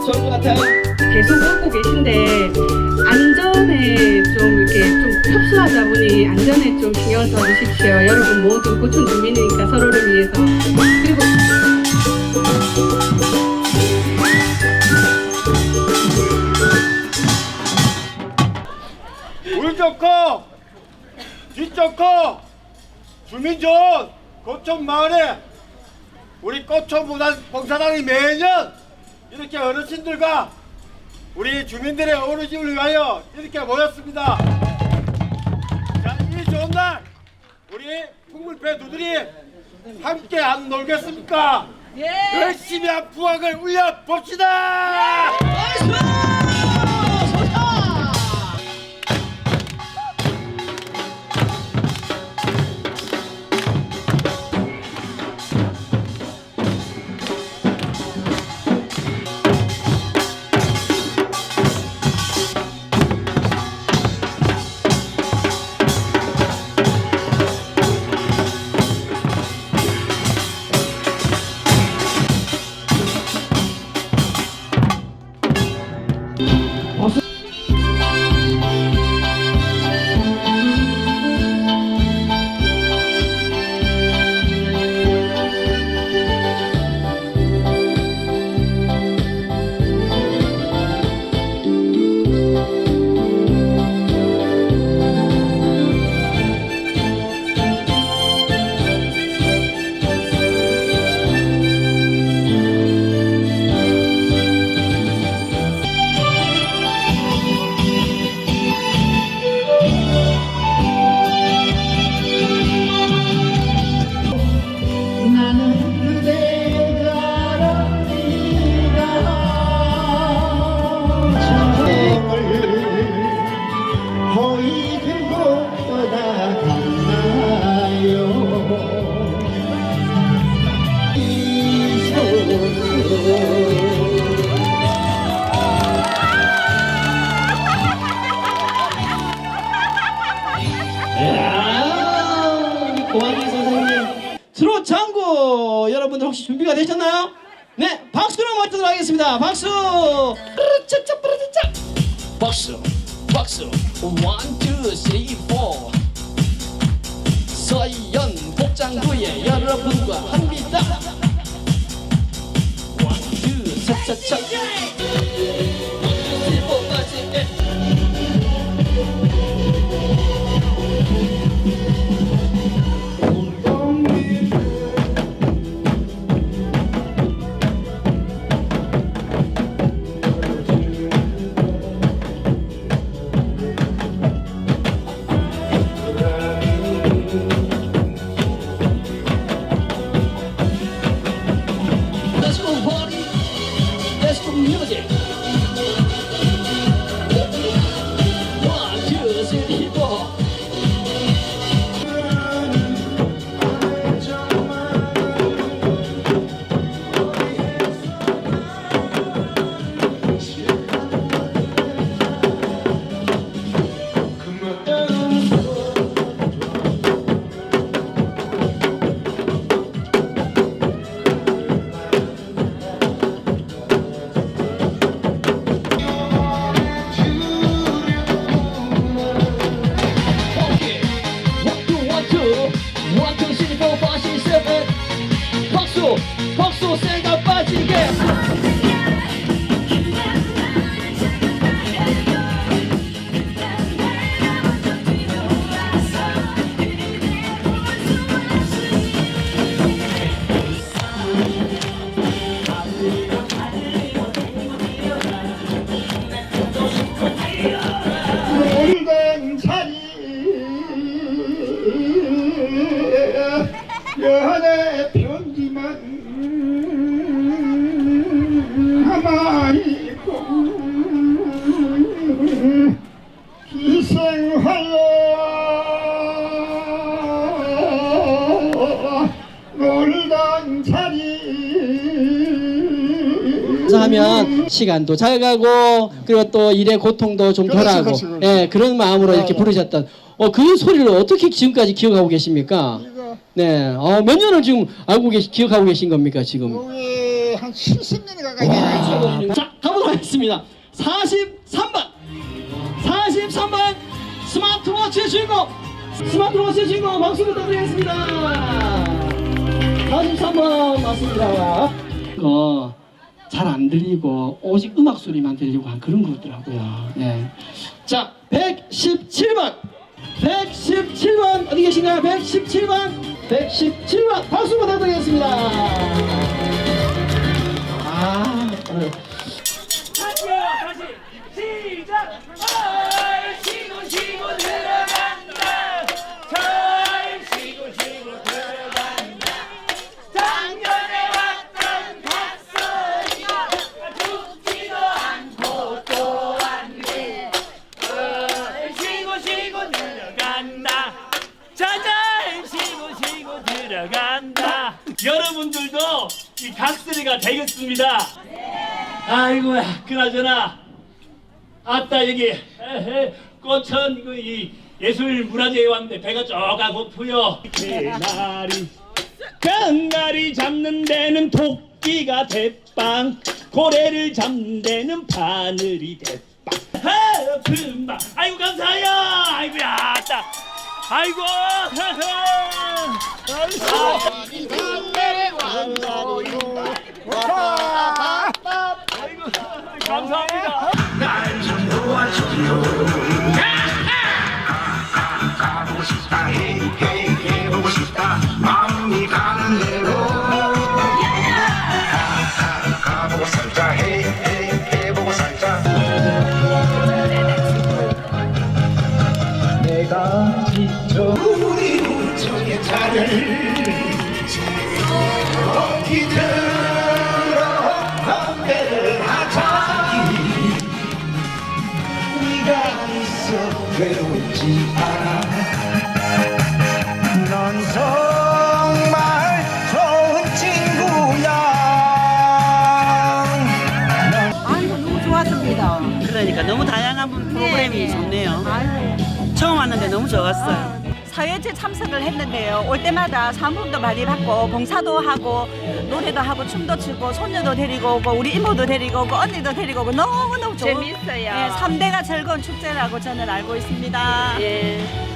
좋을 것 같아요. 계속 웃고 계신데 안전에 좀 이렇게 좀 협소하다 보니 안전에 좀 신경 써 주십시오. 여러분 모두 고충 주민이니까 서로를 위해서 그리고 물 좋고 뒷 좋고 주민 좋은 고촌 마을에 우리 꽃촌 문화 봉사단이 매년 이렇게 어르신들과 우리 주민들의 어르신을 위하여 이렇게 모였습니다. 자, 이 좋은 날 우리 풍물배 두들이 함께 안 놀겠습니까? 열심히 한 부학을 울려 봅시다. 거 혹시 준비가 되셨나요? 네, 박수로 맞도록 하겠습니다. 박수. 박수, 박수. Two, three, four. 서현 복장부의 여러분과 합니다. One, two, 차차차. 我发现。 불당살이 그래서 하면 시간도 잘 가고 그리고 또 일의 고통도 좀 그렇지, 덜하고 그렇지, 그렇지. 예 그런 마음으로 이렇게 네, 네. 부르셨던 어 그 소리를 어떻게 지금까지 기억하고 계십니까? 이거 네 어 몇 년을 지금 알고 계시 기억하고 계신 겁니까 지금? 여기 한 70년이 가까이 자 가보도록 하겠습니다 43번 43번 스마트워치의 주인공 스마트워치의 주인공 박수 부탁드리겠습니다 43번 맞습니다 이거 잘 안 들리고 오직 음악 소리만 들리고 한 그런 거더라고요. 네. 자 117번. 117번. 어디 계신가요? 117번. 117번. 박수 부탁드리겠습니다. 아 오늘 각설이가 되겠습니다. 아이고야 그나저나 아따 여기 꽃은 이거 이 예술 문화재에 왔는데 배가 쪼가 고프요. 개나리 강아리 잡는 데는 토끼가 대빵 고래를 잡는 데는 바늘이 대빵. 하품바 아이고 감사해요. 아이고야 아따. 아이고 아이고 외롭지 않아 넌 정말 좋은 친구야 아이고 너무 좋았습니다. 그러니까 너무 다양한 프로그램이 좋네요. 처음 왔는데 너무 좋았어요. 사회체 참석을 했는데요. 올 때마다 상품도 많이 받고 봉사도 하고 노래도 하고 춤도 추고 손녀도 데리고 오고 우리 이모도 데리고 오고 언니도 데리고 오고 너무너무 좋은 재밌어요. 네, 3대가 즐거운 축제라고 저는 알고 있습니다. 예.